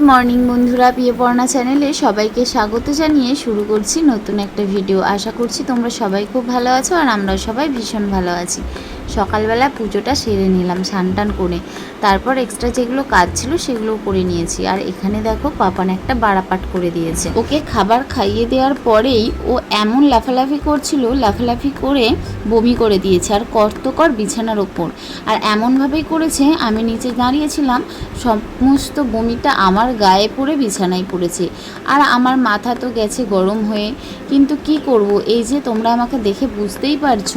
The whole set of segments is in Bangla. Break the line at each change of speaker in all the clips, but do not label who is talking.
মর্নিং বন্ধুরা পড়না চ্যানেলে সবাইকে স্বাগত জানিয়ে শুরু করছি নতুন একটা ভিডিও। আশা করছি তোমরা সবাই খুব ভালো আছো আর আমরাও সবাই ভীষণ ভালো আছি। সকালবেলা পুজোটা সেরে নিলাম টান করে। তারপর এক্সট্রা যেগুলো কাজ ছিল সেগুলো করে নিয়েছি। আর এখানে দেখো পাপান একটা বাড়াপাট করে দিয়েছে। ওকে খাবার খাইয়ে দেওয়ার পরেই ও এমন লাফালাফি করছিল, লাফালাফি করে বমি করে দিয়েছে আর কর্তকর বিছানার ওপর। আর এমনভাবেই করেছে, আমি নিচে দাঁড়িয়েছিলাম, সমস্ত বমিটা আমার গায়ে পড়ে বিছানায় পড়েছে। আর আমার মাথা তো গেছে গরম হয়ে। কিন্তু কি করব? এই যে তোমরা আমাকে দেখে বুঝতেই পারছ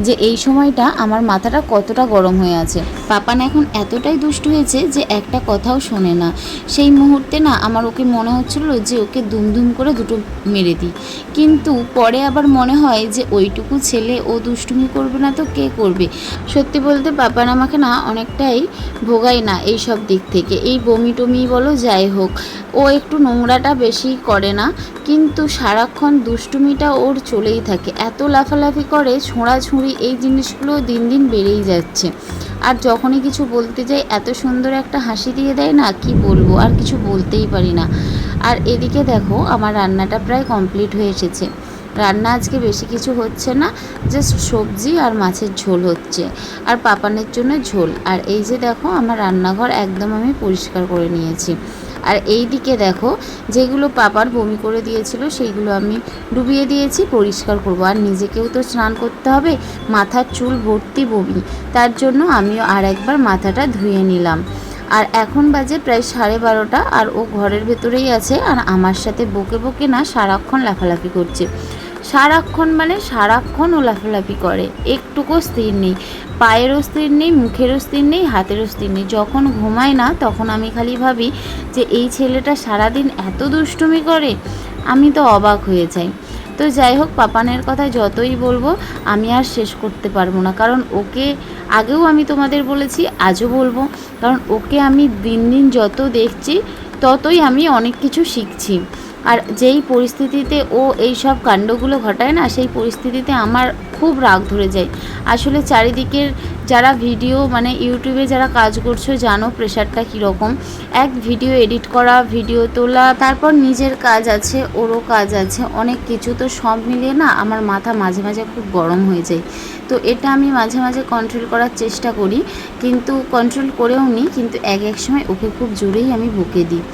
যে এই সময়টা আমার মাথাটা কতটা গরম হয়ে আছে। পাপান এখন এতটাই দুষ্ট হয়েছে যে একটা কথাও শোনে না। সেই মুহূর্তে না আমার ওকে মনে হচ্ছিল যে ওকে দুমদুম করে দুটো মেরে দিই। কিন্তু পরে আবার মনে হয় যে ওইটুকু ছেলে ও দুষ্টুমি করবে না তো কে করবে? সত্যি বলতে পাপান আমাকে না অনেকটাই ভোগায় না এই সব দিক থেকে। এই বমি টমি বলো যাই হোক ও একটু নোংরাটা বেশি করে না, কিন্তু সারাক্ষণ দুষ্টুমিটা ওর চলেই থাকে। এত লাফালাফি করে ছোঁড়াছুঁড়ি এই জিনিসগুলো দিন দিন বেড়েই যাচ্ছে। আর যখনই কিছু বলতে যাই, এত সুন্দর একটা হাসি দিয়ে দেয় না, কি বলব, আর কিছু বলতেই পারি না। আর এদিকে দেখো, আমার রান্নাটা প্রায় কমপ্লিট হয়ে এসেছে। রান্না আজকে বেশি কিছু হচ্ছে না জাস্ট সবজি আর মাছের ঝোল হচ্ছে। আর পাপানের জন্য ঝোল। আর এই যে দেখো, আমার রান্নাঘর একদম আমি পরিষ্কার করে নিয়েছি। আর এই দিকে দেখো, যেগুলো পাপার বমি করে দিয়েছিল, সেইগুলো আমি ডুবিয়ে দিয়েছি, পরিষ্কার করব। আর নিজেকেও তো স্নান করতে হবে, মাথার চুল ভর্তি বমি। তার জন্য আমিও আর একবার মাথাটা ধুয়ে নিলাম। আর এখন বাজে প্রায় সাড়ে বারোটা, আর ও ঘরের ভেতরেই আছে, আর আমার সাথে বকে বকে না সারাক্ষণ লাফালাফি করছে। সারাক্ষণ মানে সারাক্ষণ ও লাফালাফি করে। একটুকু স্থির নেই, পায়েরও স্থির নেই, মুখেরও স্থির নেই, হাতেরও স্থির নেই। যখন ঘুমায় না, তখন আমি খালি ভাবি যে এই ছেলেটা সারাদিন এত দুষ্টুমি করে, আমি তো অবাক হয়ে যাই। তো যাই হোক, পাপানের কথা যতই বলব, আমি আর শেষ করতে পারব না। কারণ ওকে আগেও আমি তোমাদের বলেছি, আজও বলব। কারণ ওকে আমি দিন দিন যত দেখছি, ততই আমি অনেক কিছু শিখছি। আর যেই পরিস্থিতিতে ও এই সব কাণ্ডগুলো ঘটায় না, সেই পরিস্থিতিতে আমার খুব রাগ ধরে যায়। আসলে চারিদিকের যারা ভিডিও মানে ইউটিউবে যারা কাজ করছ, জানো প্রেশারটা কীরকম। এক ভিডিও এডিট করা, ভিডিও তোলা, তারপর নিজের কাজ আছে, ওরও কাজ আছে, অনেক কিছু। তো সব মিলিয়ে না আমার মাথা মাঝে মাঝে খুব গরম হয়ে যায়। তো এটা আমি মাঝে মাঝে কন্ট্রোল করার চেষ্টা করি, কিন্তু কন্ট্রোল করেও নিই কিন্তু এক এক সময় ওকে খুব জোরেই আমি বকে দিই।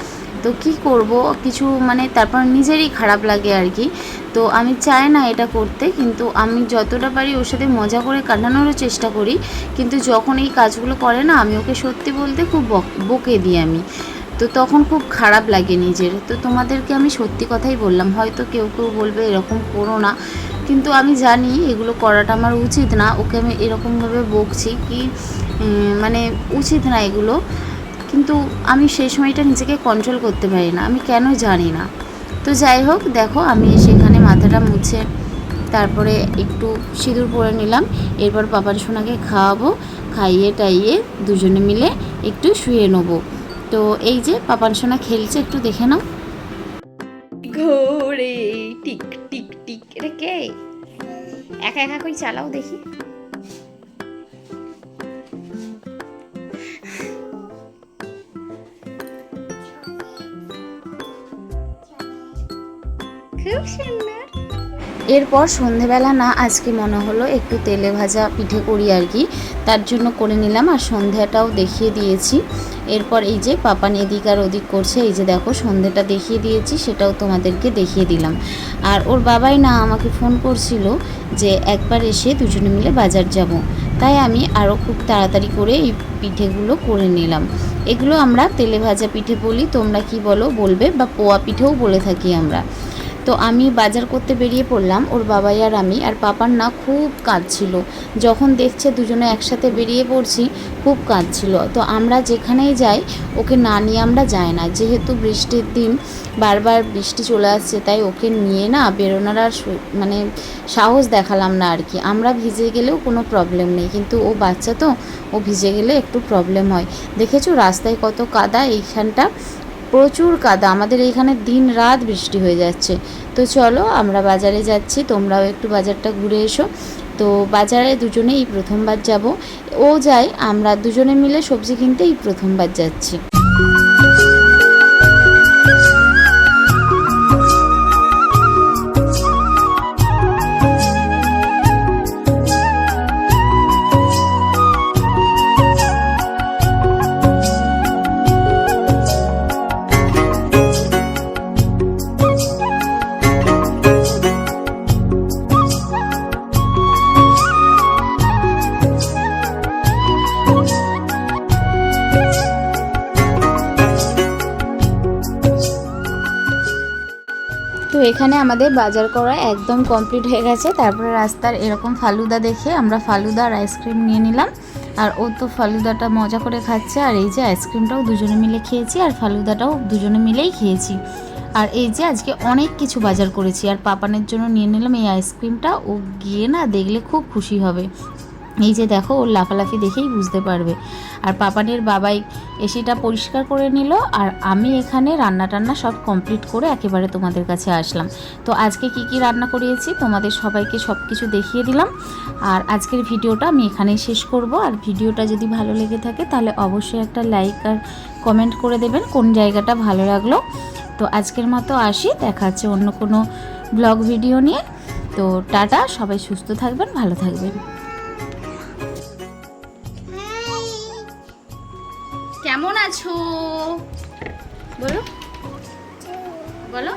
তো কি করব? কিছু মানে তারপর নিজেরই খারাপ লাগে আর কি। তো আমি চাই না এটা করতে, কিন্তু আমি যতটা পারি ওর সাথে মজা করে কাটানোরও চেষ্টা করি। কিন্তু যখন এই কাজগুলো করে না, আমি ওকে সত্যি বলতে খুব বক- দিই আমি। তো তখন খুব খারাপ লাগে নিজের। তো তোমাদেরকে আমি সত্যি কথাই বললাম, হয়তো কেউ কেউ বলবে এরকম করো না। কিন্তু আমি জানি এগুলো করাটা আমার উচিত না। ওকে আমি এরকমভাবে বকছি কি মানে উচিত না এগুলো। কিন্তু আমি সেই সময়টা নিজেকে কন্ট্রোল করতে পারি না। আমি কেন জানি না। তো যাই হোক, দেখো আমি সেখানে মাথাটা মুছে তারপরে একটু সিঁদুর পরে নিলাম। এরপর পাপার সোনাকে খাওয়াবো, খাইয়ে টাইয়ে দুজনে মিলে একটু শুয়ে নেব। তো এই যে পাপান সোনা খেলছে, একটু দেখে নাও। ঘোরে টিক টিক টিক। এটা কে? একা একা কই চালাও দেখি। এরপর সন্ধেবেলা না, আজকে মনে হলো একটু তেলে ভাজা পিঠে করি আর কি। তার জন্য করে নিলাম আর সন্ধ্যাটাও দেখিয়ে দিয়েছি। এরপর এই যে পাপান এদিক আর ওদিক করছে, এই যে দেখো সন্ধেটা দেখিয়ে দিয়েছি, সেটাও তোমাদেরকে দেখিয়ে দিলাম। আর ওর বাবাই না আমাকে ফোন করছিল যে একবার এসে দুজনে মিলে বাজার যাব। তাই আমি আরও খুব তাড়াতাড়ি করে এই পিঠেগুলো করে নিলাম। এগুলো আমরা তেলে ভাজা পিঠে বলি, তোমরা কি বলো বলবে, বা পোয়া পিঠেও বলে থাকি আমরা। তো আমি বাজার করতে বেরিয়ে পড়লাম, ওর বাবাই আর আমি, আর পাপার না খুব কাঁদছিল। যখন দেখছে দুজনে একসাথে বেরিয়ে পড়ছি, খুব কাঁদছিল। তো আমরা যেখানেই যাই, ওকে না নিয়ে আমরা যাই না। যেহেতু বৃষ্টির দিন, বারবার বৃষ্টি চলে আসছে, তাই ওকে নিয়ে না বেরোনোর আর মানে সাহস দেখালাম না আর কি। আমরা ভিজে গেলেও কোনো প্রবলেম নেই। কিন্তু ও বাচ্চা তো, ও ভিজে গেলে একটু প্রবলেম হয়। দেখেছ, রাস্তায় কত কাদা এইখানটা? প্রচুর কাদা। আমাদের এখানে দিন রাত বৃষ্টি হয়ে যাচ্ছে। তো চলো, আমরা বাজারে যাচ্ছি। তোমরাও একটু বাজারটা ঘুরে এসো। তো বাজারে দুজনেই প্রথমবার যাব। ও যায়, আমরা দুজনে মিলে সবজি কিনতে এই প্রথমবার যাচ্ছি। এখানে আমাদের বাজার করা একদম কমপ্লিট হয়ে গেছে। তারপরে রাস্তার এরকম ফালুদা দেখে আমরা ফালুদা আর আইসক্রিম নিয়ে নিলাম। আর ও তো ফালুদাটা মজা করে খাচ্ছে। আর এই যে আইসক্রিমটাও দুজনে মিলে খেয়েছি আর ফালুদাটাও দুজনে মিলেই খেয়েছি। আর এই যে আজকে অনেক কিছু বাজার করেছি। আর পাপানের জন্য নিয়ে নিলাম এই আইসক্রিমটা ও গিয়ে না দেখলে খুব খুশি হবে। এই যে দেখো ওর লাফালাফি দেখেই বুঝতে পারবে। আর পাপানের বাবাই এসিটা পরিষ্কার করে নিল, আর আমি এখানে রান্না টান্না সব কমপ্লিট করে একেবারে তোমাদের কাছে আসলাম। তো আজকে কি কি রান্না করিয়েছি, তোমাদের সবাইকে সব কিছু দেখিয়ে দিলাম। আর আজকের ভিডিওটা আমি এখানেই শেষ করব। আর ভিডিওটা যদি ভালো লেগে থাকে, তাহলে অবশ্যই একটা লাইক আর কমেন্ট করে দেবেন, কোন জায়গাটা ভালো লাগল। তো আজকের মতো আসি, দেখা অন্য কোনো ব্লগ ভিডিও নিয়ে। তো টাটা, সবাই সুস্থ থাকবেন, ভালো থাকবেন। কেমন আছো? বলো। বলো।